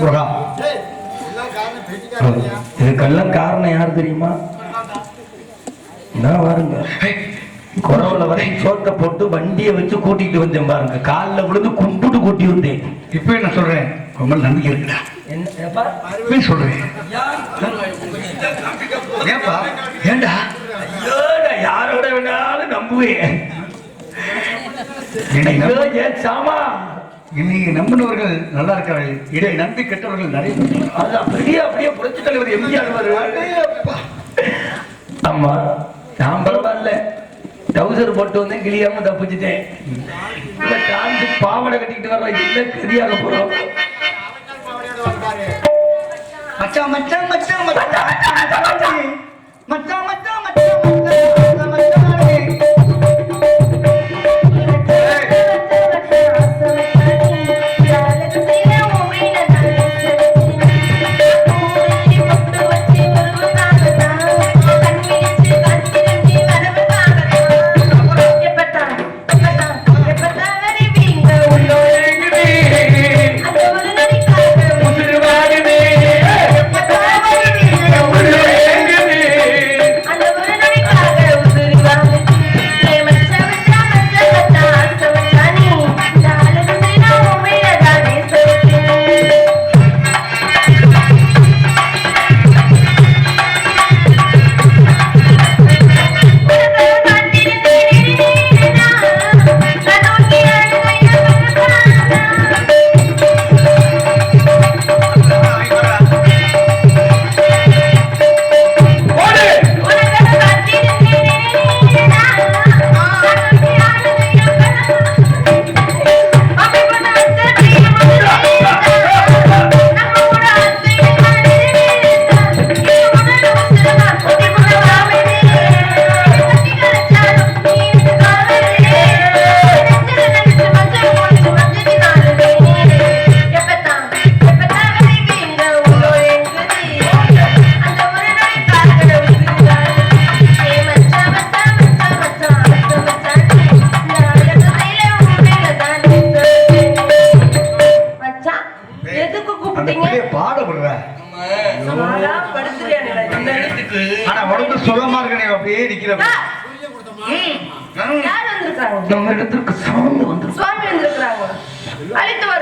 முருகா. இதுக்கெல்லாம் காரணம் யார் தெரியுமா? நான் பாருங்க. குறவுல வரை சோத்த போட்டு வண்டியை வச்சு கூட்டிட்டு வந்தேன் பாருங்க. காலில் விழுந்து கும்பிட்டு கூட்டி வந்தேன். இப்போ என்ன சொல்றேன்? ரொம்ப நம்பிக்கை இருக்குடா. என்ன சொல்றேன். ஏப்பா ஏண்டா? யாரோட வேணாலும் நம்புவேன். என்னை சாமா? இன்னைக்கு நம்பினவர்கள் நல்லா இருக்கிறார்கள் இதை நம்பி கெட்டவர்கள் நிறைய அது அப்படியே அப்படியே புரட்சி தலைவர் எம்ஜிஆர் ஆமா நான் பரவாயில்ல. டவுசர் போட்டு வந்து கிளியாம தப்பிச்சுட்டேன். தாண்டி பாவடை கட்டிக்கிட்டு வர இல்லை கதியாக போறோம்? மச்சான். மச்சான் மச்சான் மச்சான். மச்சான் மச்சான். ஆனா உடம்பு சுகமா இருக்கணும் அப்படியே சுவாமி வந்திருக்கிறாங்க. அழைத்து வர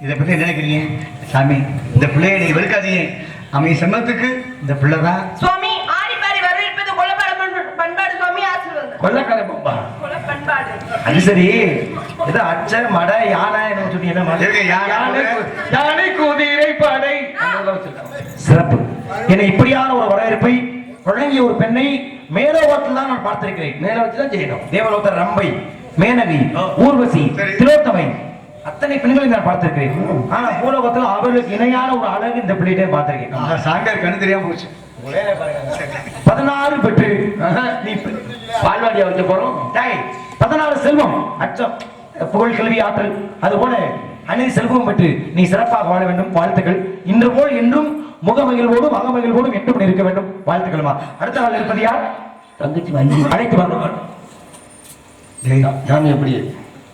இதை பத்தி என்ன நினைக்கிறீங்க? சாமி இந்த பிள்ளையை நீங்க வெறுக்காதீங்க. அவன் செம்மத்துக்கு இந்த பிள்ளை தான். சுவாமி ஆடி பாடி வரவேற்பது கொலப்பாடு பண்பு- பண்பாடு சுவாமி ஆசீர்வாதம். கொள்ளக்கார பம்பா கொல பண்பாடு அது சரி. ஏதோ அச்ச மட யானை என்ன சொன்னீங்க யானை? குதிரை படை. சிறப்பு. என இப்படியான ஒரு வரவேற்பை வழங்கிய ஒரு பெண்ணை மேலோகத்தில் தான் நான் பார்த்திருக்கிறேன். மேலோகத்தில் தான் செய்யணும் தேவலோகத்தில் ரம்பை மேனவி ஊர்வசி சரி. அத்தனை பெண்களை நான் பார்த்திருக்கிறேன். ஆனா பூலோகத்தில் அவர்களுக்கு இணையான ஒரு அழகு இந்த பிள்ளைகிட்டே பார்த்திருக்கேன். சாங்கார் கண்ணு தெரியாம போச்சு. பதினாறு பெற்று நீ பால்வாடியா வைக்க போறோம். டேய், பதினாறு செல்வம் அச்சம். புகழ் கல்வி ஆற்றல். அது போல அனைத்து செல்வம் பெற்று நீ சிறப்பாக வாழ வேண்டும். வாழ்த்துக்கள். இன்று போல் என்றும் முகமகிழ்வோடும் அகமகிழ்வோடும் என்றும் இருக்க வேண்டும். வாழ்த்துக்கள்மா. அடுத்த நாள் இருப்பது யார்? தங்கச்சி வாங்கி. அழைத்து வரணும் எப்படி